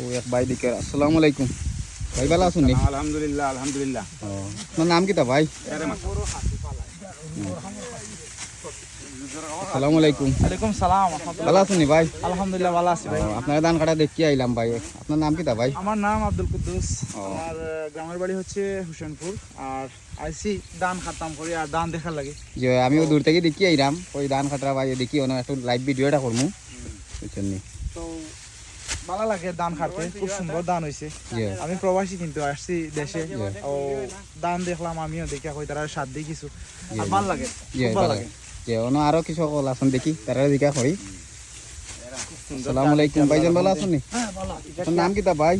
ও এক ভাই দিকে আসসালামু আলাইকুম। ভাই ভালো আছেন নি আলহামদুলিল্লাহ আলহামদুলিল্লাহ। ও আপনার নাম কিটা ভাই? এরে মাত্র। আসসালামু আলাইকুম। ওয়ালাইকুম সালাম ভালো আছেন নি ভাই? আলহামদুলিল্লাহ ভালো আছি ভাই। ও, আপনার ধান কাটা দেখি আইলাম ভাই। আপনার নাম কিটা ভাই? আমার নাম আব্দুল কুদ্দুস। ও। আমার আহ, গ্রামের বাড়ি হচ্ছে হুসেনপুর। আর আইসি ধান খাতাম করি আর ধান দেখার লাগে। যে আমিও দূর থেকে দেখি আইলাম। ওই ধান কাটা ভাই দেখি ওনার একটু লাইভ ভিডিওটা করমু। বুঝছেন নি তো ভালো লাগে ধান খাতে খুব সুন্দর ধান হয়েছে আমি প্রবাসী কিন্তু আসছি দেশে। ও ধান দেখলাম আমিও দেখে কই তারা সাত দিয়ে কিছু। আর ভালো লাগে ভালো লাগে। যে অন্য আরও কিছু সকল আছেন দেখি তারা দিকা করি। আসসালামু আলাইকুম ভাইজান ভালো আছেন নি? আপনার নাম কিটা ভাই?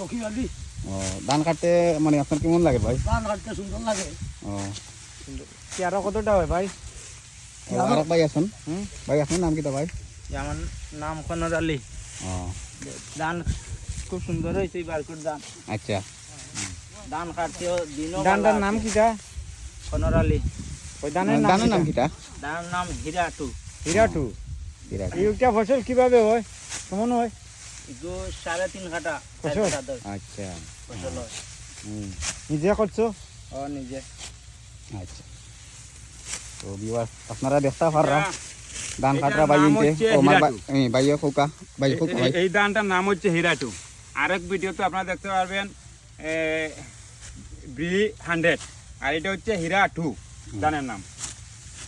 রকি আলি। ও ধান কাটতে মানে আপনার কেমন লাগে ভাই? ধান কাটতে সুন্দর লাগে। ও। পেয়ারা কতটা হয় ভাই? আর ভাই আছেন? ভাই আপনার নাম কিটা ভাই? আমার নাম কনর আলী। ও। ধান খুব সুন্দর হয়েছে বারকুট ধান। আচ্ছা। ধান কাটতেও দিনও ধানটার নাম কিটা? কনর আলী। ওই ধানের নাম কিটা? ধানের নাম হিরাটু। হিরাটু? বিরাট। এইটা ফসল কীভাবে হয়? কেমন হয়? এগো সাড়ে তিন কাটা আচ্ছা। ফসল হয়। নিজে করছ? ও নিজে। আচ্ছা। তো বিবার আপনারা দেখতে পাররা ধান কাটরা ভাই নাম ইনতে হচ্ছে ও মার। ভাইয়া খোকা ভাই খোকা ভাই। এই- ধানটার নাম হচ্ছে হিরাটু। আরেক ভিডিওতে আপনারা দেখতে পারবেন বি হান্ড্রেড। আর এটা হচ্ছে হিরা টু ধানের নাম।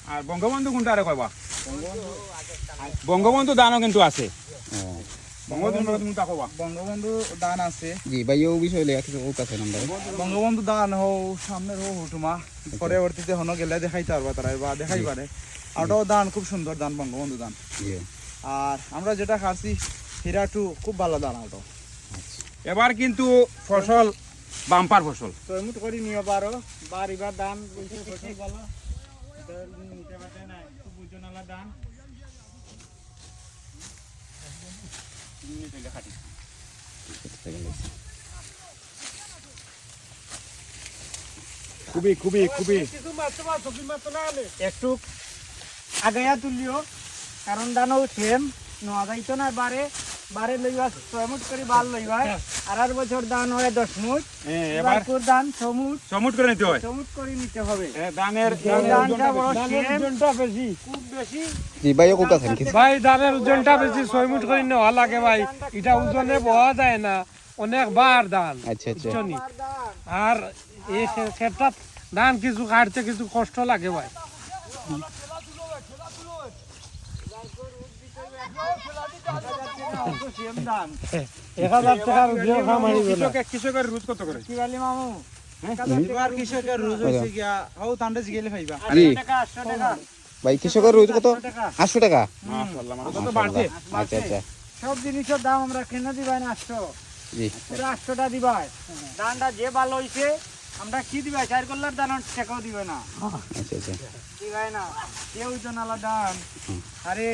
আর বঙ্গবন্ধু কোনটা আরে কয়বা বঙ্গবন্ধু দানও কিন্তু আছে। বঙ্গবন্ধু দান আছে। জি ভাইয়া ও বিষয় লেখা কিছু খোকা আছে নাম্বার। বঙ্গবন্ধু দান হো সামনের হো হুটুমা। পরবর্তীতে হনো গেলে দেখাইতে পারবা তারা বা দেখাই পারে ওটাও দান খুব সুন্দর দান বঙ্গবন্ধু দান। আর আমরা যেটা খাচ্ছি হিরাটু খুব ভালো দান ওটা আচ্ছা। এবার কিন্তু ফসল বাম্পার ফসল। তো এমন করে নিয়ে পারো বার এবার দান ফসল ভালো। খুবই খুবই খুবই। একটু আগাইয়া তুলিও কারণ দানও সেম নোয়া যাইতো না বারে বারে লইবা ছয় মুঠ করে বাল লইবা আর আর বছর দান হয় দশ মুঠ হ্যাঁ, এবার তোর দান ছ মুঠ সমুট করে নিতে হয়। ছ করে নিতে হবে। এ, ধানের দানটা বড় সেম। বেশি। খুব বেশি। জি ভাইয়া খোকা আছেন ভাই ধানের ওজনটা বেশি ছয় মুঠ করে নেওয়া লাগে ভাই। এটা ওজনে বহা যায় না। অনেক বার ধান আচ্ছা আচ্ছা। আর এই ক্ষেত্ৰত ধান কিছু কাটতে কিছু কষ্ট লাগে ভাই। দান এক হাজার টাকার কৃষকের কৃষকের রোজ কত করে? কি বলি মামু? ভাই কৃষকের রোজ কত? আটশো টাকা। আচ্ছা আচ্ছা। সব জিনিসের দাম আমরা কেন দিবাই না আটশো? আটশোটা দিবাই। ধানটা যে ভালো হয়েছে আমরা কি দিবা? চার কল্লার দান টাকাও দিবে না। কি আচ্ছা। না। কেউ জনালা দান। আরে